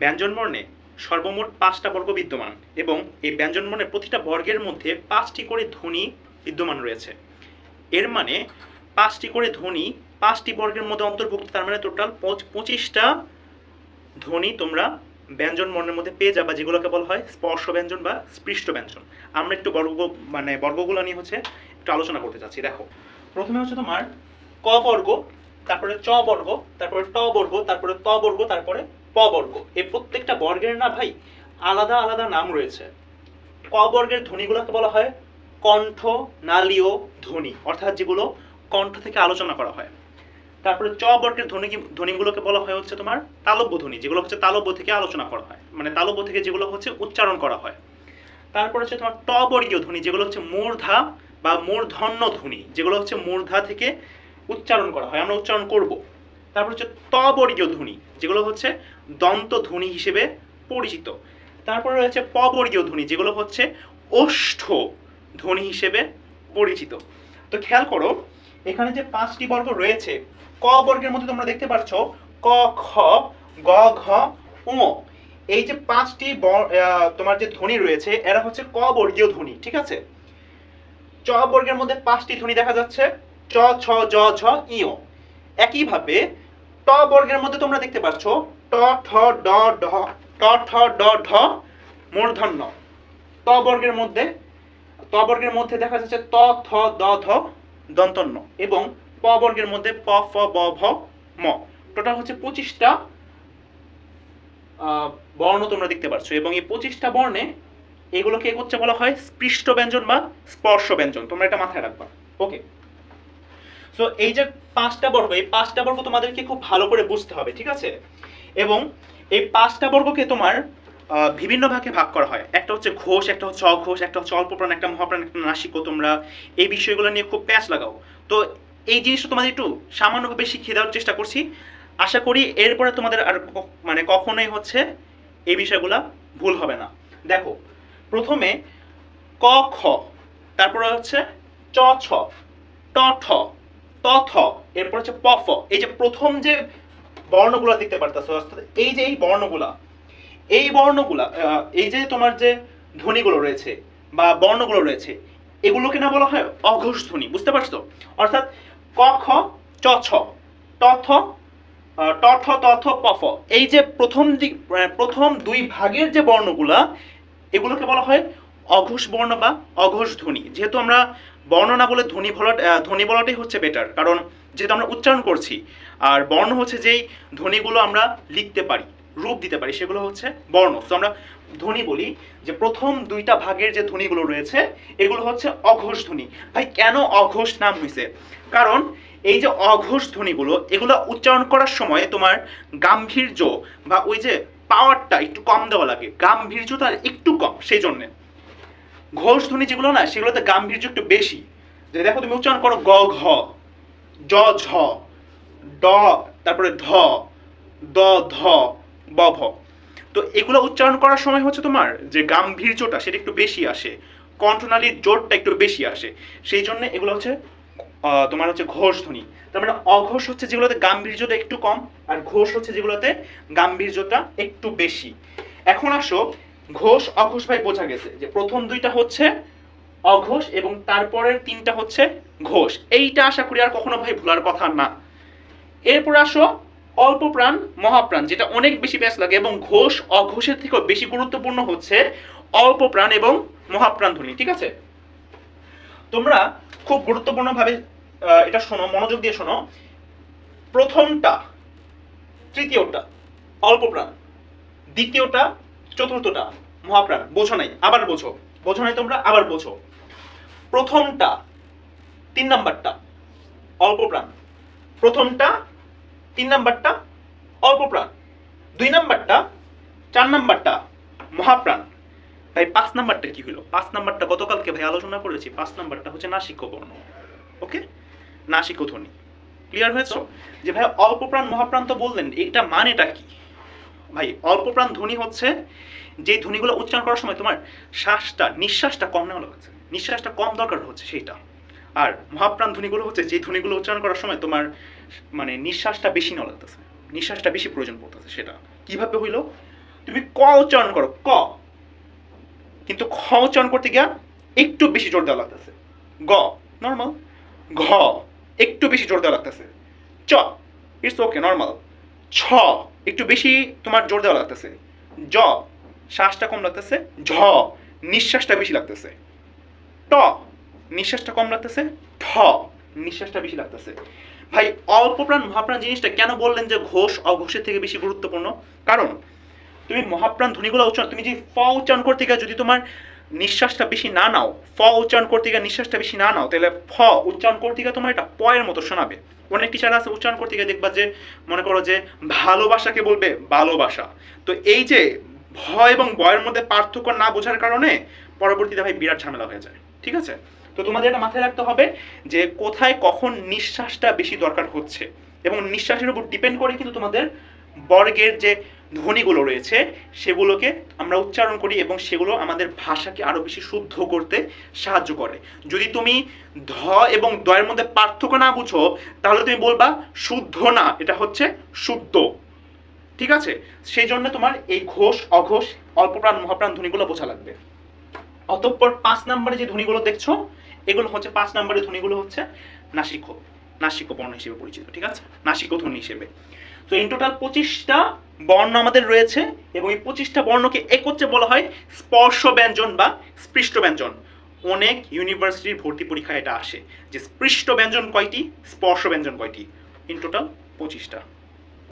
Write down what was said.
ব্যঞ্জনবর্ণে সর্বমোট পাঁচটা বর্গ বিদ্যমান এবং এই ব্যঞ্জনবর্ণের প্রতিটা বর্গের মধ্যে পাঁচটি করে ধ্বনি বিদ্যমান রয়েছে। এর মানে পাঁচটি করে ধ্বনি, পাঁচটি বর্গের মধ্যে অন্তর্ভুক্ত, তার মানে টোটাল পঁচিশটা ধ্বনি তোমরা ব্যঞ্জন বর্ণের মধ্যে পেয়ে যাবা, যেগুলোকে বলা হয় স্পর্শ ব্যঞ্জন বা স্পৃষ্ট ব্যঞ্জন। আমরা একটু বর্গ মানে বর্গগুলো নিয়ে হচ্ছে একটু আলোচনা করতে চাচ্ছি। দেখো, প্রথমে হচ্ছে তোমার ক বর্গ, তারপরে চ বর্গ, তারপরে ট বর্গ, তারপরে ত বর্গ, তারপরে প বর্গ। এই প্রত্যেকটা বর্গের না ভাই আলাদা আলাদা নাম রয়েছে। ক বর্গের ধ্বনিগুলোকে বলা হয় কণ্ঠ নালীয় ধ্বনি, অর্থাৎ যেগুলো কণ্ঠ থেকে আলোচনা করা হয়। তারপরে চ বর্গের ধ্বনি ধ্বনিগুলোকে বলা হয় হচ্ছে তোমার তালব্য ধ্বনি, যেগুলো হচ্ছে তালব্য থেকে আলোচনা করা হয়। মানে তালব্য থেকে যেগুলো হচ্ছে উচ্চারণ করা হয়। তারপর হচ্ছে তোমার ট বর্গীয় ধ্বনি, যেগুলো হচ্ছে মূর্ধা বা মূর্ধন্য ধ্বনি, যেগুলো হচ্ছে মূর্ধা থেকে উচ্চারণ করা হয়। আমরা উচ্চারণ করব। তারপর হচ্ছে ত বর্গীয় ধ্বনি, যেগুলো হচ্ছে দন্ত ধ্বনি হিসেবে পরিচিত। তারপরে রয়েছে প বর্গীয় ধ্বনি, যেগুলো হচ্ছে ওষ্ঠ ধ্বনি হিসেবে পরিচিত। তো খেয়াল করো, এখানে যে পাঁচটি বর্গ রয়েছে, ক বর্গের মধ্যে তোমরা দেখতে পাচ্ছ, ক, খ, গ, ঘ, উ এই যে পাঁচটি তোমার যে ধ্বনি রয়েছে, এরা হচ্ছে ক বর্গীয় ধ্বনি, ঠিক আছে? চ বর্গের মধ্যে পাঁচটি ধ্বনি দেখা যাচ্ছে, চ, ছ, জ, ঝ ইয় একইভাবে ট বর্গের মধ্যে তোমরা দেখতে পাচ্ছ। ট ঠ ড, ঢ ট ঠ ড, ঢ, মূর্ধন্য। ত বর্গের মধ্যে, ত বর্গের মধ্যে দেখা যাচ্ছে ত, থ, দ, ধ, দন্তন্য এবং প বর্গের মধ্যে প, ফ, ব, ভ, ম। টোটাল হচ্ছে পঁচিশটা বর্ণ তোমরা দেখতে পাচ্ছ এবং এই পঁচিশটা বর্ণে এগুলোকে হচ্ছে বলা হয় স্পৃষ্ট ব্যঞ্জন বা স্পর্শ ব্যঞ্জন তোমরা এটা মাথায় রাখবা। ওকে সো এই যে পাঁচটা বর্গ, এই পাঁচটা বর্গ তোমাদেরকে খুব ভালো করে বুঝতে হবে, ঠিক আছে? এবং এই পাঁচটা বর্গকে তোমার বিভিন্ন ভাগে ভাগ করা হয়। একটা হচ্ছে ঘোষ, একটা হচ্ছে অঘোষ, একটা হচ্ছে অল্পপ্রাণ, একটা মহাপ্রাণ, একটা নাসিক তোমরা এই বিষয়গুলো নিয়ে খুব প্যাচ লাগাও। তো এই জিনিসটা তোমাদের একটু সামান্যভাবে শিখিয়ে দেওয়ার চেষ্টা করছি। আশা করি এরপরে তোমাদের আর মানে কখনোই হচ্ছে এই বিষয়গুলো ভুল হবে না। দেখো, প্রথমে ক, খ, তারপরে হচ্ছে চ, ছ, ট, ঠ। ত থ এরপর হচ্ছে প ফ এই যে প্রথম যে বর্ণগুলা দেখতে পারতেছো অর্থাৎ এই যে এই বর্ণগুলা এই বর্ণগুলা এই যে তোমার যে ধ্বনিগুলো রয়েছে বা বর্ণগুলো রয়েছে এগুলোকে না বলা হয় অঘোষ ধ্বনি বুঝতে পারছ? অর্থাৎ ক খ চ ছ ট থ আহ, ট ঠ ত থ প ফ এই যে প্রথম দিক প্রথম দুই ভাগের যে বর্ণগুলা এগুলোকে বলা হয় অঘোষ বর্ণ বা অঘোষ ধ্বনি। যেহেতু আমরা বর্ণ না বলে ধ্বনি বলা ধ্বনি বলাটাই হচ্ছে বেটার কারণ যেহেতু আমরা উচ্চারণ করছি, আর বর্ণ হচ্ছে যেই ধ্বনিগুলো আমরা লিখতে পারি, রূপ দিতে পারি, সেগুলো হচ্ছে বর্ণ। তো আমরা ধ্বনি বলি যে প্রথম দুইটা ভাগের যে ধ্বনিগুলো রয়েছে, এগুলো হচ্ছে অঘোষ ধ্বনি। ভাই, কেন অঘোষ নাম হয়েছে কারণ এই যে অঘোষ ধ্বনিগুলো, এগুলো উচ্চারণ করার সময় তোমার গাম্ভীর্য বা ওই যে পাওয়ারটা একটু কম দেওয়া লাগে। গাম্ভীর্যটা একটু কম সেই জন্যে ঘোষ ধ্বনি যেগুলো না, সেগুলোতে গাম্ভীর্য একটু বেশি। যে দেখো তুমি উচ্চারণ করো গ, ঘ, জ, ঝ, ড, তারপরে ধ, দ, ধ, ব, ভ। তো এগুলো উচ্চারণ করার সময় হচ্ছে তোমার যে গাম্ভীর্যটা সেটা একটু বেশি আসে, কণ্ঠনালীর জোরটা একটু বেশি আসে। সেই জন্য এগুলো হচ্ছে তোমার হচ্ছে ঘোষ ধ্বনি তার মানে অঘোষ হচ্ছে যেগুলোতে গাম্ভীর্যটা একটু কম, আর ঘোষ হচ্ছে যেগুলোতে গাম্ভীর্যটা একটু বেশি। এখন আসো ঘোষ, অঘোষ ভাই বোঝা গেছে যে প্রথম দুইটা হচ্ছে অঘোষ এবং তারপরের তিনটা হচ্ছে ঘোষ। এইটা আশা করি আর কখনো ভাই ভুলার কথা না। এরপর আসো, অল্প প্রাণ, মহাপ্রাণ, যেটা অনেক বেশি ব্যাস লাগে এবং ঘোষ, অঘোষের থেকেও বেশি গুরুত্বপূর্ণ হচ্ছে অল্প প্রাণ এবং মহাপ্রাণ ধ্বনি, ঠিক আছে? তোমরা খুব গুরুত্বপূর্ণভাবে এটা শোনো, মনোযোগ দিয়ে শোনো। প্রথমটা, তৃতীয়টা, অল্প প্রাণ, দ্বিতীয়টা চতুর্থটা মহাপ্রাণ বোঝো নাই আবার বোঝো। বোঝো নাই তোমরা আবার বোঝো। প্রথমটা তিন নাম্বারটা অল্প প্রাণ। প্রথমটা তিন নাম্বারটা অল্প প্রাণ। দুই নাম্বারটা চার নাম্বারটা মহাপ্রাণ। ভাই পাঁচ নাম্বারটা কি হলো? পাঁচ নাম্বারটা গতকালকে ভাই আলোচনা করেছি পাঁচ নাম্বারটা হচ্ছে নাসিক্য বর্ণ। ওকে? নাসিক ধ্বনি। ক্লিয়ার হয়েছে? যে ভাই অল্প প্রাণ মহাপ্রাণ তো বললেন এটা মানেটা কি? ভাই, অল্প প্রাণ ধ্বনি হচ্ছে যে ধ্বনিগুলো উচ্চারণ করার সময় তোমার শ্বাসটা, নিঃশ্বাসটা কম নেওয়া লাগছে। নিঃশ্বাসটা কম দরকার হচ্ছে সেইটা। আর মহাপ্রাণ ধ্বনিগুলো হচ্ছে যে ধ্বনিগুলো উচ্চারণ করার সময় তোমার মানে নিঃশ্বাসটা বেশি নেওয়া লাগতেছে। নিঃশ্বাসটা বেশি প্রয়োজন পড়তেছে সেটা। কীভাবে হইল? তুমি ক উচ্চারণ করো, ক। কিন্তু খ উচ্চারণ করতে গিয়া একটু বেশি জোর দেওয়া লাগতেছে। গ নর্মাল ঘ, একটু বেশি জোর দেওয়া লাগতেছে। চ ইটস ওকে নর্মাল ছ, একটু বেশি তোমার জোর দেওয়া লাগতেছে। জ, শ্বাসটা কম লাগতেছে। ঝ, নিঃশ্বাসটা বেশি লাগতেছে। ট, নিঃশ্বাসটা কম লাগতেছে। ঠ নিঃশ্বাসটা বেশি লাগতেছে। ভাই অল্প প্রাণ মহাপ্রাণ জিনিসটা কেন বললেন যে ঘোষ অঘোষের থেকে বেশি গুরুত্বপূর্ণ? কারণ, তুমি মহাপ্রাণ ধ্বনিগুলো উচ্চারণ তুমি যদি ফ উচ্চারণ করতে গিয়ে যদি তোমার নিঃশ্বাসটা বেশি না নাও। ফ উচ্চারণ করতে গিয়ে নিঃশ্বাসটা বেশি না নাও, তাহলে ফ উচ্চারণ করতে গিয়ে তোমার এটা পয়ের মতো শোনাবে। অনেক টিচার আছে, উচ্চারণ করতে গিয়ে দেখবা যে, মনে করো যে, ভালোবাসাকে বলবে ভালোবাসা। তো এই যে ভয় এবং বয়ের মধ্যে পার্থক্য না বোঝার কারণে পরবর্তীতে ভাই বিরাট ঝামেলা হয়ে যায়, ঠিক আছে? তো তোমাদের এটা মাথায় রাখতে হবে যে, কোথায় কখন নিঃশ্বাসটা বেশি দরকার হচ্ছে। এবং নিঃশ্বাসের উপর ডিপেন্ড করে কিন্তু তোমাদের বর্গের যে ধ্বনিগুলো রয়েছে, সেগুলোকে আমরা উচ্চারণ করি এবং সেগুলো আমাদের ভাষাকে আরও বেশি শুদ্ধ করতে সাহায্য করে। যদি তুমি ধ এবং দয়ের মধ্যে পার্থক্য না বুঝো, তাহলে তুমি বলবা শুদ্ধ না, এটা হচ্ছে শুদ্ধ। ঠিক আছে? সেই জন্য তোমার এই ঘোষ, অঘোষ, অল্পপ্রাণ, মহাপ্রাণ ধ্বনিগুলো বোঝা লাগবে। অতঃপর পাঁচ নম্বরে যে ধ্বনিগুলো দেখছ, এগুলো হচ্ছে, পাঁচ নম্বরের ধ্বনিগুলো হচ্ছে নাসিক নাসিক বর্ণ হিসেবে পরিচিত, ঠিক আছে? নাসিক ধ্বনি হিসেবে। তো ইন টোটাল পঁচিশটা বর্ণ আমাদের রয়েছে এবং এই পঁচিশটা বর্ণকে একত্রে বলা হয় স্পর্শ ব্যঞ্জন বা স্পৃষ্ট ব্যঞ্জন অনেক ইউনিভার্সিটির ভর্তি পরীক্ষায় এটা আসে যে স্পৃষ্ট ব্যঞ্জন কয়টি স্পর্শ ব্যঞ্জন কয়টি? ইন টোটাল পঁচিশটা।